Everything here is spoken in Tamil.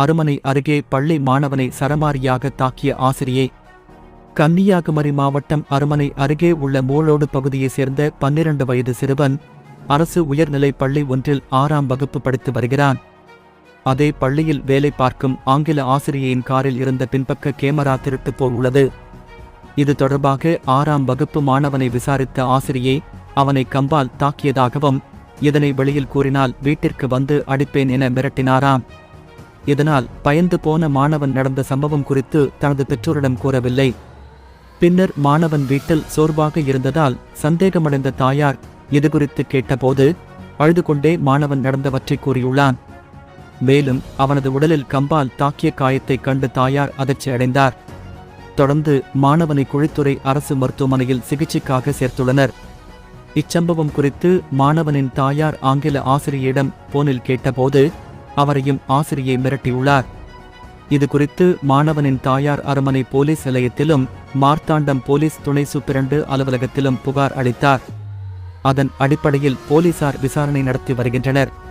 அருமனை அருகே பள்ளி மாணவனை சரமாரியாக தாக்கிய ஆசிரியை. கன்னியாகுமரி மாவட்டம் அருமனை அருகே உள்ள மூளோடு பகுதியைச் சேர்ந்த பன்னிரண்டு வயது சிறுவன் அரசு உயர்நிலைப் பள்ளி ஒன்றில் ஆறாம் வகுப்பு படித்து வருகிறான். அதே பள்ளியில் வேலை பார்க்கும் ஆங்கில ஆசிரியையின் காரில் இருந்த பின்பக்க கேமரா திருட்டு போல் உள்ளது. இது தொடர்பாக ஆறாம் வகுப்பு மாணவனை விசாரித்த ஆசிரியை அவனை கம்பால் தாக்கியதாகவும் இதனை வெளியில் கூறினால் வீட்டிற்கு வந்து அடிப்பேன் என மிரட்டினாராம். இதனால் பயந்து போன மாணவன் நடந்த சம்பவம் குறித்து தனது பெற்றோரிடம் கூறவில்லை. பின்னர் மாணவன் வீட்டில் சோர்வாக இருந்ததால் சந்தேகமடைந்த தாயார் இது குறித்து கேட்டபோது அழுது கொண்டே மாணவன் நடந்தவற்றை கூறியுள்ளான். மேலும் அவனது உடலில் கம்பால் தாக்கிய காயத்தைக் கண்டு தாயார் அதிர்ச்சி அடைந்தார். தொடர்ந்து மாணவனை குழித்துறை அரசு மருத்துவமனையில் சிகிச்சைக்காக சேர்த்துள்ளனர். இச்சம்பவம் குறித்து மாணவனின் தாயார் ஆங்கில ஆசிரியரிடம் போனில் கேட்டபோது அவரையும் ஆசிரியை மிரட்டியுள்ளார். இது குறித்து மாணவனின் தாயார் அரமனை போலீஸ் நிலையத்திலும் மார்த்தாண்டம் போலீஸ் துணை சூப்பிரண்டு அலுவலகத்திலும் புகார் அளித்தார். அதன் அடிப்படையில் போலீசார் விசாரணை நடத்தி வருகின்றனர்.